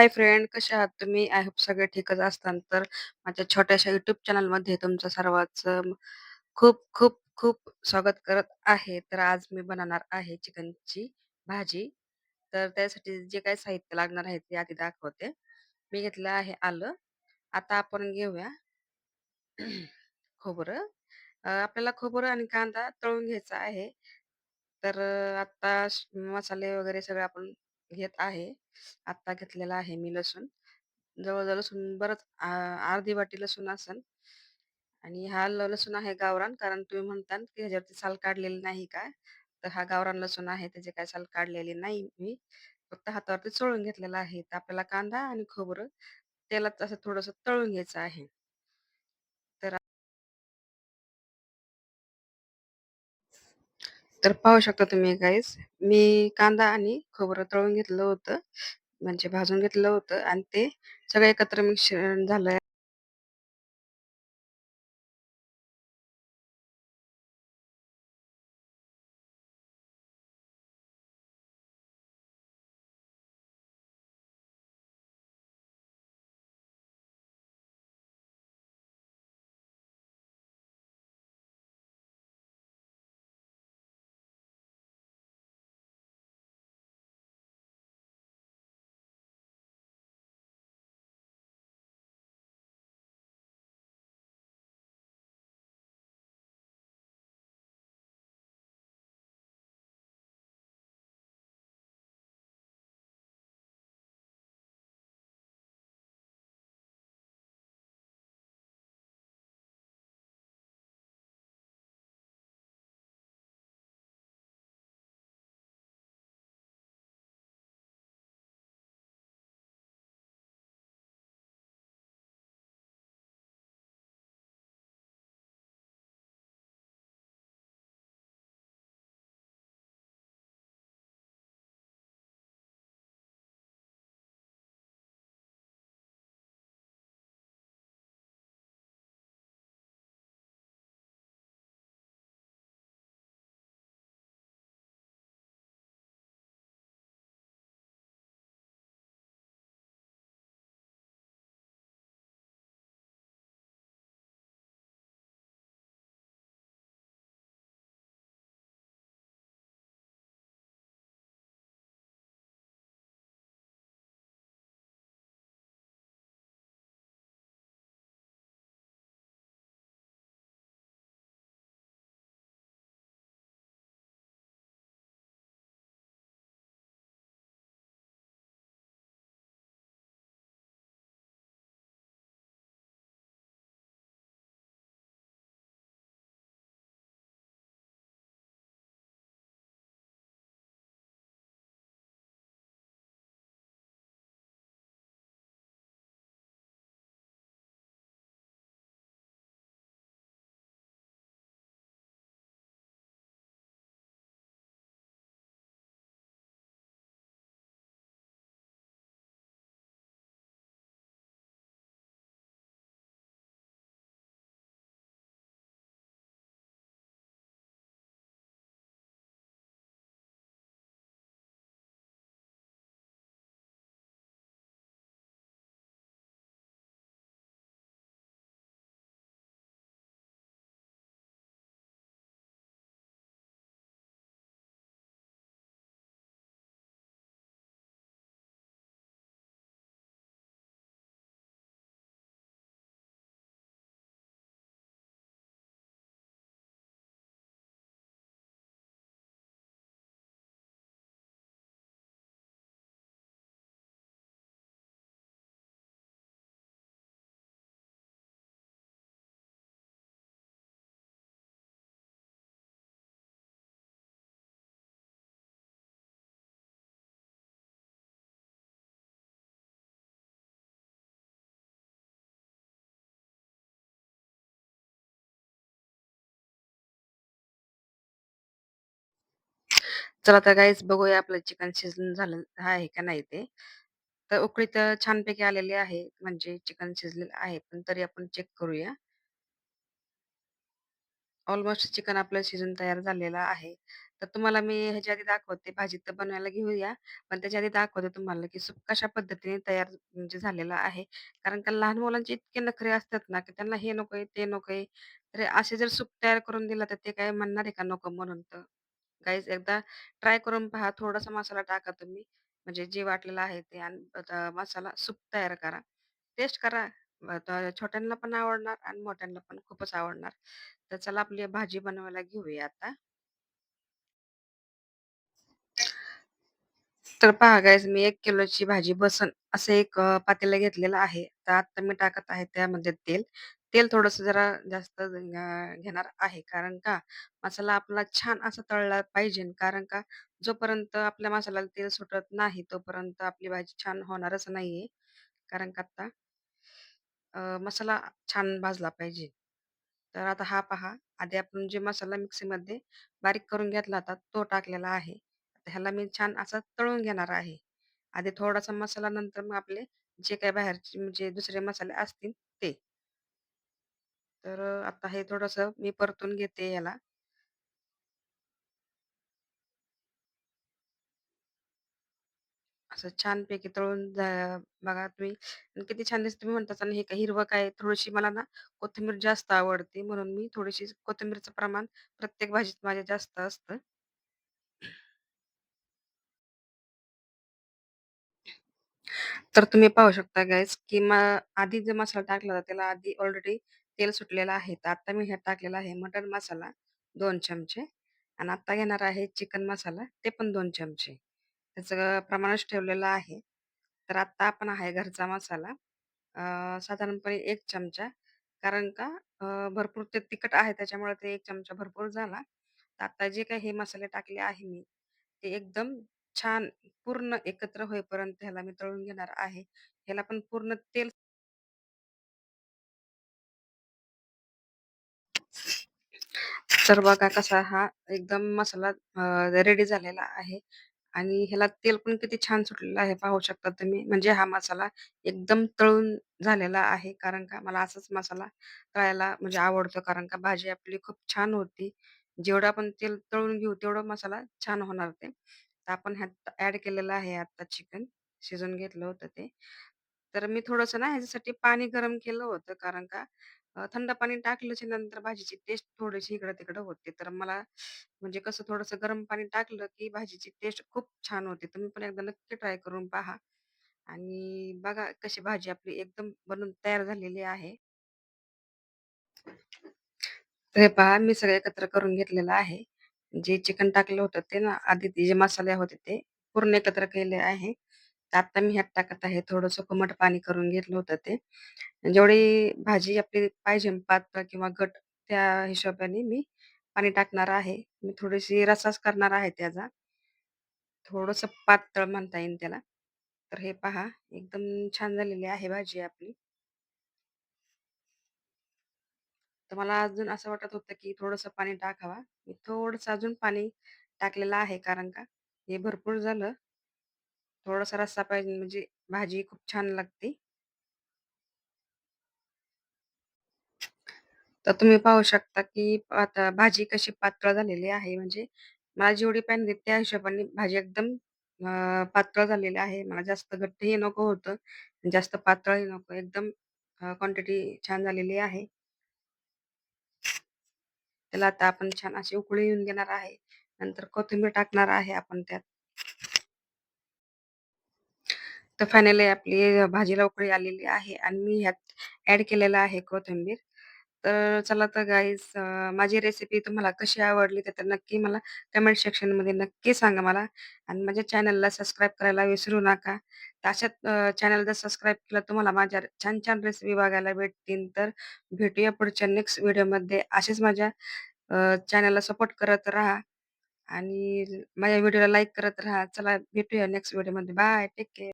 Hi friend, कसे आहात तुम्ही? आय होप सगळे ठीकच असताल. तर माझ्या छोट्याशा यूट्यूब चॅनलमध्ये तुमचं सर्वांचं खूप, खूप, खूप स्वागत करत आहे. तर आज मी बनवणार आहे चिकनची भाजी. तर त्यासाठी जे काही साहित्य लागणार आहे ते आधी दाखवते. मी घेतलं आहे आलं. आता आपण घेऊया खोबरं. अ, आपल्याला खोबरं आणि कांदा तळून घ्यायचा आहे. तर अ, आता श मसाले वगैरे सगळं आपण घेत आहे. आत्ता घेतलेला आहे मी लसूण. जवळजवळ लसूण बरंच अर्धी वाटी लसूण असन आणि हा लसूण आहे गावरान कारण तुम्ही म्हणतात की ह्याच्यावरती साल काढलेली नाही का? तर हा गावरान लसूण आहे. त्याची काय साल काढलेली नाही मी. फक्त हातावरती चोळून घेतलेला आहे. तर आपल्याला कांदा आणि खोबरं तेलात असं थोडंसं तळून घ्यायचं आहे. तर पाहू शकता तुम्ही गाईस मी कांदा आणि खोबरं तळून घेतलं होतं. म्हणजे भाजून घेतलं होतं आणि ते सगळं एकत्र मिश्रण झालंय. चला तर गाईस बघूया आपलं चिकन शिजून झालं आहे का नाही ते. तर उकळी तर छानपैकी आलेली आहे. म्हणजे चिकन शिजलेलं आहे. पण तरी आपण चेक करूया. ऑलमोस्ट चिकन आपलं शिजून तयार झालेलं आहे. तर तुम्हाला मी ह्याच्या आधी दाखवते, भाजी तर बनवायला घेऊया. पण त्याच्या आधी दाखवते तुम्हाला, की सूप कशा पद्धतीने तयार म्हणजे झालेला आहे. कारण का लहान मुलांचे इतके नखरे असतात ना, की त्यांना हे नकोय, ते नकोय. तर असे जर सूप तयार करून दिला, तर ते काय म्हणणार आहे का नको म्हणून? तर गाईज एकदा ट्राय करून पहा. थोडासा मसाला टाका तुम्ही, म्हणजे जे वाटलेलं आहे ते आणि आता मसाला सूप तयार करा. टेस्ट करा. आता छोट्यांना पण आवडणार आणि मोठ्यांना पण खूपच आवडणार. तर चला आपली भाजी बनवायला घेऊया आता. तर पहा गाईज मी एक किलोची भाजी बसन असं एक अ, पातेलं घेतलेलं आहे. तर आता मी टाकत आहे त्यामध्ये तेल. तेल थोडंसं जरा जास्त अ, घेणार आहे. कारण का मसाला आपला छान असा तळला पाहिजे. कारण का जोपर्यंत आपल्या मसाल्याला तेल सुटत नाही, तोपर्यंत आपली भाजी छान होणारच नाहीये. कारण का आता अ, मसाला छान भाजला पाहिजे. तर आता हा पहा, आधी आपण जे मसाला मिक्सीमध्ये बारीक करून घेतला होता, तो टाकलेला आहे. ह्याला मी छान असा तळून घेणार आहे. आधी थोडासा मसाला, नंतर मग आपले जे काही बाहेरचे म्हणजे दुसरे मसाले असतील ते. तर आता हे थोडस मी परतून घेते याला. असं छानपैकी तळून जा बघा तुम्ही किती छान दिसते तुम्ही म्हणताच आणि हे काही हिरवं काय थोडीशी मला ना कोथिंबीर जास्त आवडते म्हणून मी थोडीशी कोथिंबीरचं प्रमाण प्रत्येक भाजीत माझ्या जास्त असतं. तर तुम्ही पाहू शकता गाईज, की म आधी जो मसाला टाकला होता त्याला आधी ऑलरेडी तेल सुटलेलं आहे. तर आता मी ह्यात टाकलेला आहे मटन मसाला दोन चमचे आणि आता घेणार आहे चिकन मसाला ते पण दोन चमचे. त्याचं प्रमाणच ठेवलेलं आहे. तर आत्ता आपण आहे घरचा मसाला साधारणपणे एक चमचा कारण का भरपूर ते तिखट आहे त्याच्यामुळे ते एक चमचा भरपूर झाला. तर आता जे काही हे मसाले टाकले आहे मी, ते एकदम छान पूर्ण एकत्र होईपर्यंत ह्याला मी तळून घेणार आहे. ह्याला पण पूर्ण तेल तर बघा कसा हा एकदम मसाला अ, रेडी झालेला आहे आणि ह्याला तेल पण किती छान सुटलेलं आहे पाहू शकता तुम्ही. म्हणजे हा मसाला एकदम तळून झालेला आहे. कारण का मला असाच मसाला तळायला म्हणजे आवडतो. कारण का भाजी आपली खूप छान होती. जेवढं आपण तेल तळून घेऊ तेवढा मसाला छान होणार ते. तर आपण ह्यात ऍड केलेलं आहे आता चिकन शिजवून घेतलं होतं ते. तर मी थोडंसं ना ह्याच्यासाठी पाणी गरम केलं होतं. कारण का अ, थंड पाणी टाकल्याच्या नंतर भाजीची टेस्ट थोडीशी इकडं-तिकडं होते. तर मला म्हणजे कसं थोडंसं गरम पाणी टाकलं, की भाजीची टेस्ट खूप छान होते. तुम्ही पण एकदा नक्की ट्राय करून पहा आणि बघा कशी भाजी आपली एकदम बनून तयार झालेली आहे. तर हे पहा मी सगळं एकत्र करून घेतलेलं आहे. जे चिकन टाकलं होतं ते ना आधी ते जे मसाले होते ते पूर्ण एकत्र केले आहे. तर आता मी ह्यात टाकत आहे थोडंसं कोमट पाणी करून घेतलं होतं ते. जेवढी भाजी आपली पाहिजे पात्र किंवा गट त्या हिशोबाने मी पाणी टाकणार आहे. मी थोडीशी रसाच करणार आहे त्याचा. थोडंसं पातळ म्हणता येईल त्याला. तर हे पहा एकदम छान झालेली आहे भाजी आपली. तर मला अजून असं वाटत होतं, की थोडंसं पाणी टाकावा. मी थोडंसं अजून पाणी टाकलेलं आहे कारण का हे भरपूर झालं. थोडासा रस्सा पाहिजे म्हणजे भाजी खूप छान लागते. तर तुम्ही पाहू शकता, की आता भाजी कशी पातळ झालेली आहे. म्हणजे मला जेवढी पॅन पाहिजे त्या हिशोबाने भाजी एकदम पातळ झालेली आहे. मला जास्त घट्टही नको होतं, जास्त पातळही नको. एकदम क्वांटिटी छान झालेली आहे. त्याला आता आपण छान अशी उकळी येऊन घेणार आहे. नंतर कोथिंबीर टाकणार आहे आपण त्यात. तर फायनली आपली भाजीला उकळी आलेली आहे आणि मी ह्यात ऍड केलेला आहे कोथिंबीर. तर चला तर गाईज माझी रेसिपी तुम्हाला कशी आवडली ते तर नक्की मला कमेंट सेक्शनमध्ये नक्की सांगा मला आणि माझ्या चॅनलला सबस्क्राईब करायला विसरू नका. तर अशा चॅनल जर सबस्क्राईब केलं तुम्हाला माझ्या छान-छान रेसिपी बघायला भेटतील. तर भेटूया पुढच्या नेक्स्ट व्हिडिओमध्ये. असेच माझ्या चॅनलला सपोर्ट करत राहा आणि माझ्या व्हिडिओला लाईक करत राहा. चला भेटूया नेक्स्ट व्हिडिओमध्ये. बाय. Take care.